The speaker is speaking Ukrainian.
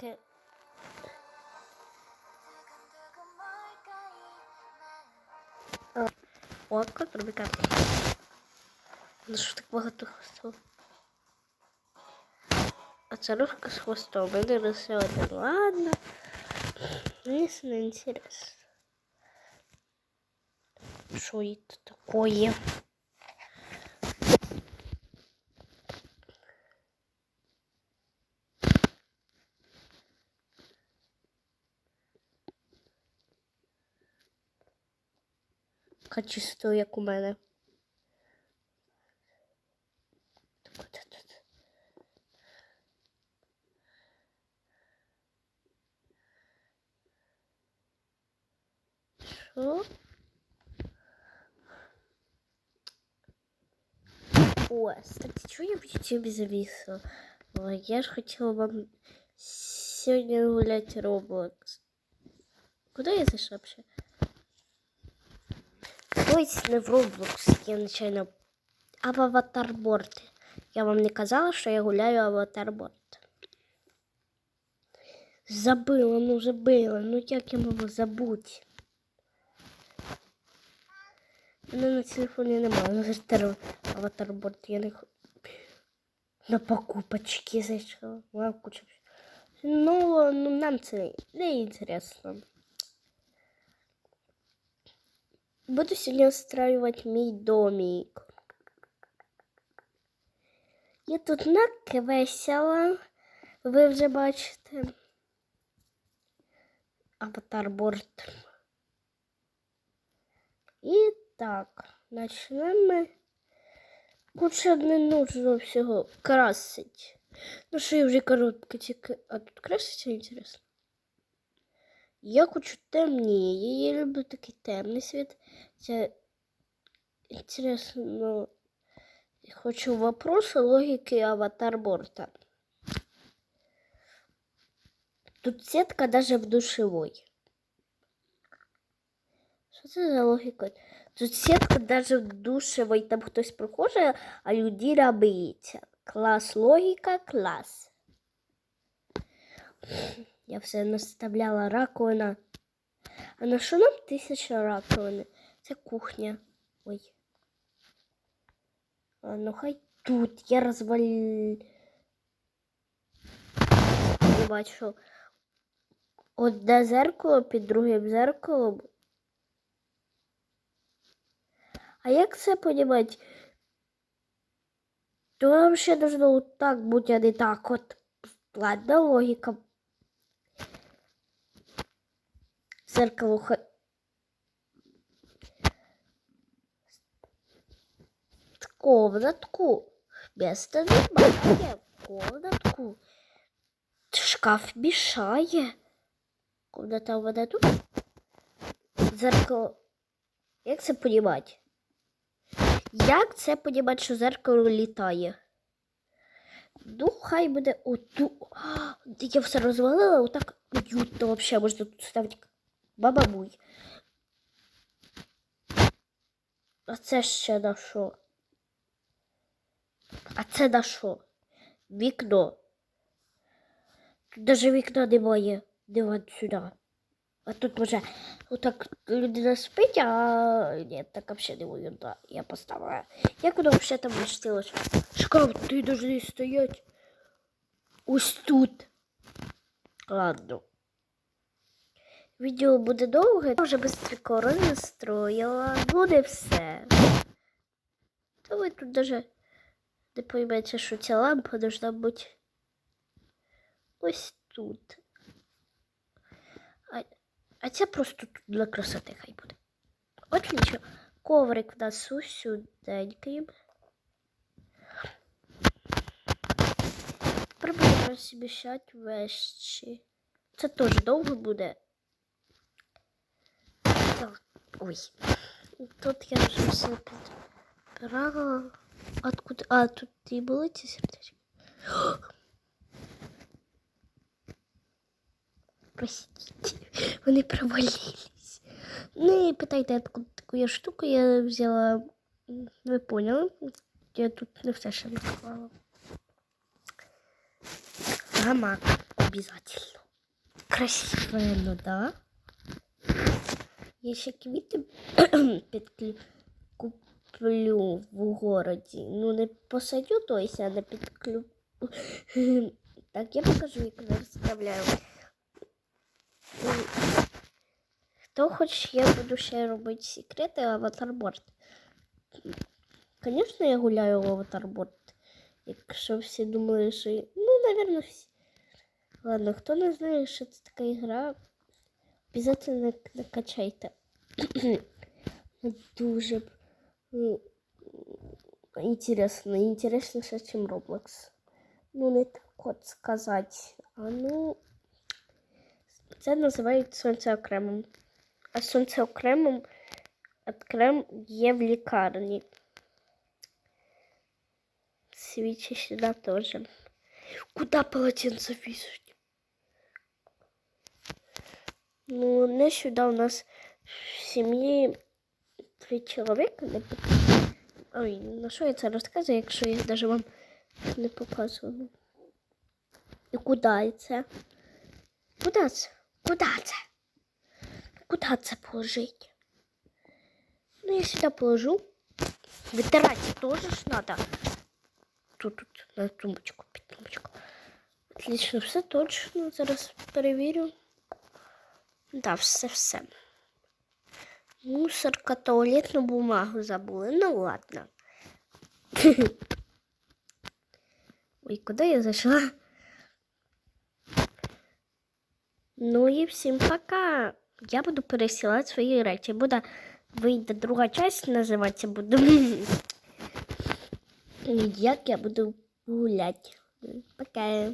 таке. Око, пробіка. Ну що так багато хвостов? А це рожка з хвостом. Мене лише один. Ладно. Мені це не інтересно. Що это такое? Качество, як у мене. Що? О, кстати, чого я в YouTube зависла? Я ж хотіла вам сьогодні гуляти Roblox. Куда я зайшла вообще? Ось не Roblox, я нечайно, а аватарборд. Я вам не казала, що я гуляю аватарборд. Забыла, ну забыла, ну як я можу забути? У мене на телефоні немає, ну аватар, аватарборд, я не на покупочки зайшла. Кучу. Ну, ну нам це не інтересно. Буду сьогодні устраивать мій домик. Я тут так весело. Ви вже бачите. Аватарборд. І так, почнемо. Лучше не нужно всього красить. Ну що я вже коротко тільки. А тут краситься інтересно. Я хочу темніє. Я люблю такий темний світ. Це інтересно. я Хочу вопроси логіки аватарборда. Тут сетка даже в душевой. Що це за логіка? Тут сетка даже в душевой. Там хтось прохоже, а людина боїться. Клас логіка, клас. Я все наставляла раковина. А на що нам тисяча раковини? Це кухня. Ой. А, ну хай тут я розвалю. Не бачу. Одне зеркало під другим зеркалом. А як це понімати? То нам ще должно так бути, а не так от. Ладно, логіка. Зеркало хай. комнатку. Места немає. Комнатку. Шкаф мішає. Комната у мене тут. Зеркало. Як це понімати? Як це понімати, що зеркало літає? Ну, хай буде оту. Я все розвалила, отак уютно вообще можна тут ставити. Баба муй. А це ще на що? А це на що? Вікно. Тут даже вікна немає. Диван сюди. А тут може отак людина спить, а ні, так взагалі не уютно. Я поставила. Як воно взагалі там вмістилось? Шкаф, ти должны стоять. Ось тут. Ладно. Відео буде довге. Я вже быстренько настроїла. Буде все. То ви тут даже не поймете, що ця лампа должна бути ось тут. А, а ця просто тут для красоти хай буде. Отлично. Коврик в нас усюденький. Пробуємо розміщати вещі. Це теж довго буде. Ой. Тут я вже все підбирала. Откуда? А, тут і були ці сердечки. Простите, вони провалились. Не питайте, откуда таку я штуку я взяла. Ви поняли? Я тут не все наклала. Гамак обязательно. Красивая, ну да. Я ще квіти підклю... куплю в городі. Ну, не посадю, то есть, а не підклю. Так, я покажу, як я розставляю. Хто хоче, я буду ще робити секрети аватарборд. Звісно, я гуляю в аватарборд. Якщо всі думали, що. Ну, напевно, всі. Ладно, хто не знає, що це така ігра, обов'язково накачайте. Дуже ну, інтересно, інтересніше, ніж Roblox. Ну, не так от сказати. А ну, це називають сонце окремим. А сонце окремим окрем є в лікарні. Свічі сюди теж. Куда полотенце висуть? Ну, не сюди у нас в сім'ї три чоловіка. Не... Ой, на що я це розказую, якщо я навіть вам не показувала? І куди це? Куди це? Куди це? Куди це положити? Ну, я сюди положу. Витирать тоже ж надо. Тут, тут на тумбочку, під тумбочку. Отлично, все точно. Зараз перевірю. Да, все, все. Мусорка, туалетну бумагу забули. Ну ладно. Ой, куди я зайшла? Ну і всім пока. Я буду пересилати свої речі. Буде вийде друга часть, називатися буде. Як я буду гуляти. Пока.